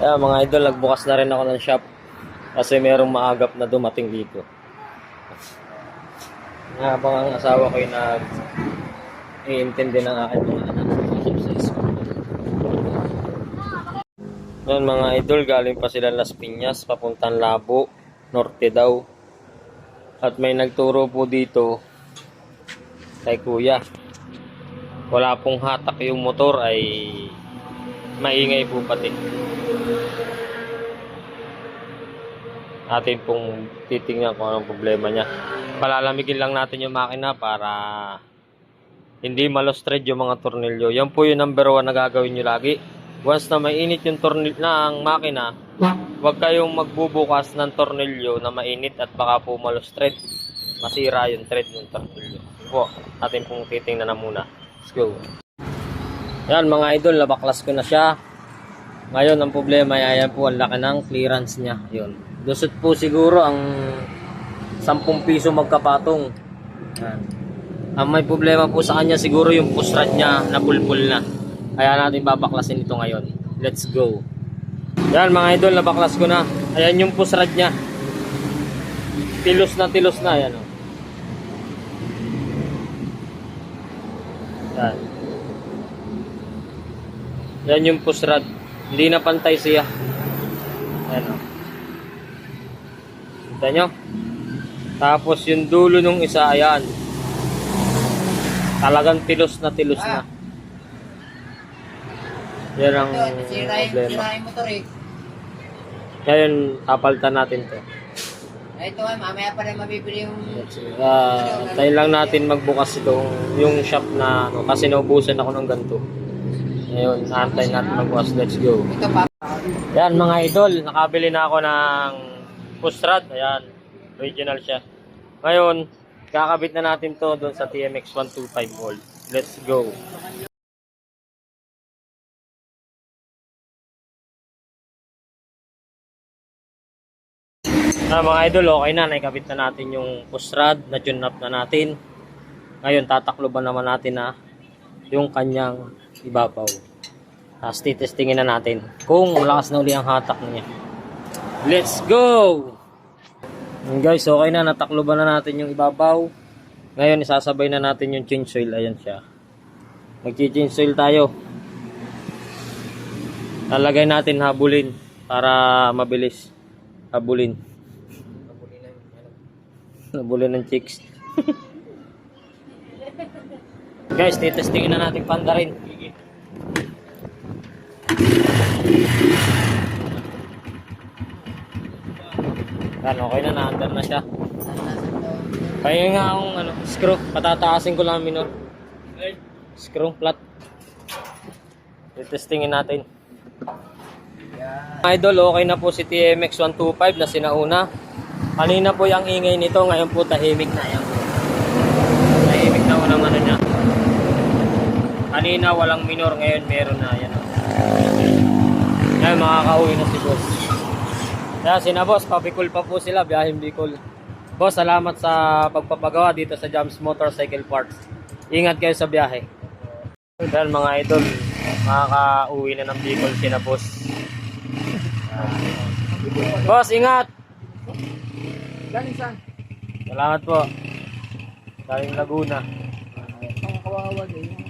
Kaya mga idol, nagbukas na rin ako ng shop. Kasi merong maagap na dumating dito. Habang ang asawa ko yung nag iintindi ng aking mga anak sa school. Yan mga idol, galing pa sila Las Piñas, papuntang Labo, Norte daw. At may nagturo po dito kay kuya. Wala pong hatak yung motor ay maingay po pati. Atin pong titingnan kung anong problema niya. Palalamigin lang natin yung makina para hindi malostred yung mga tornilyo. Yan po yung number one na gagawin nyo lagi. Once na mainit yung tornilyo ng makina, huwag kayong magbubukas ng tornilyo na mainit at baka po malostred. Masira yung thread ng tornilyo. Po, atin pong titingnan na muna. Let's go. Yan mga idol, nabaklas ko na siya. Ngayon, ang problema ay ayan po, ang laki ng clearance niya. Yun. Dusot po siguro ang 10 piso magkapatong. Yan. Ang may problema po sa kanya siguro yung push rod niya na pulpul na. Kaya natin babaklasin ito ngayon. Let's go. Yan mga idol, nabaklas ko na. Ayan yung push rod niya. Tilos na tilos na. Yan o. Yan yung push rod. Hindi na pantay siya. Ayan o. Kita nyo? Tapos yung dulo nung isa, ayan. Talagang tilos na tilos na. Yan ang problema. motor eh. Ngayon, papalitan natin to. Ito ay mamaya pa rin mabibili yung... Uh, tayo lang natin magbukas itong yung shop na ano, kasi naubusan ako ng ganito. Ngayon, naantay natin magbukas. Let's go. Yan mga idol, nakabili na ako ng push rod. Ayan, original siya. Ngayon, kakabit na natin to doon sa TMX 125 volt. Let's go. Ah, mga idol, okay na. Naikabit na natin yung push rod. Na-tune up na natin. Ngayon, tatakloban naman natin na yung kanyang ibabaw. Tapos titestingin na natin kung malakas na uli ang hatak niya. Let's go! Yun guys, okay na. Natakloban na natin yung ibabaw. Ngayon, isasabay na natin yung change oil. Ayan siya. Mag-change oil tayo. Lalagay natin habulin para mabilis. Habulin. Habulin ng chicks. guys, titestingin na natin panda rin. Yan, okay na, na-under na siya. Kaya nga akong ano, screw, patataasin ko lang minor. Screw, flat. Testingin natin. Idol, okay na po si TMX 125 na sinauna. Kanina po yung ingay nito, ngayon po tahimik na yan. Tahimik na unang ano niya. Kanina walang minor, ngayon meron na. Yan. Ngayon makakauwi na si boss. Kaya sina boss, pabikol pa po sila, biyaheng Bicol. Boss, salamat sa pagpapagawa dito sa Jams Motorcycle Parts. Ingat kayo sa biyahe. Dahil mga idol, makakauwi na ng Bicol sina boss. Boss, ingat! Galing saan? Salamat po. Galing Laguna. Ang kawawa eh.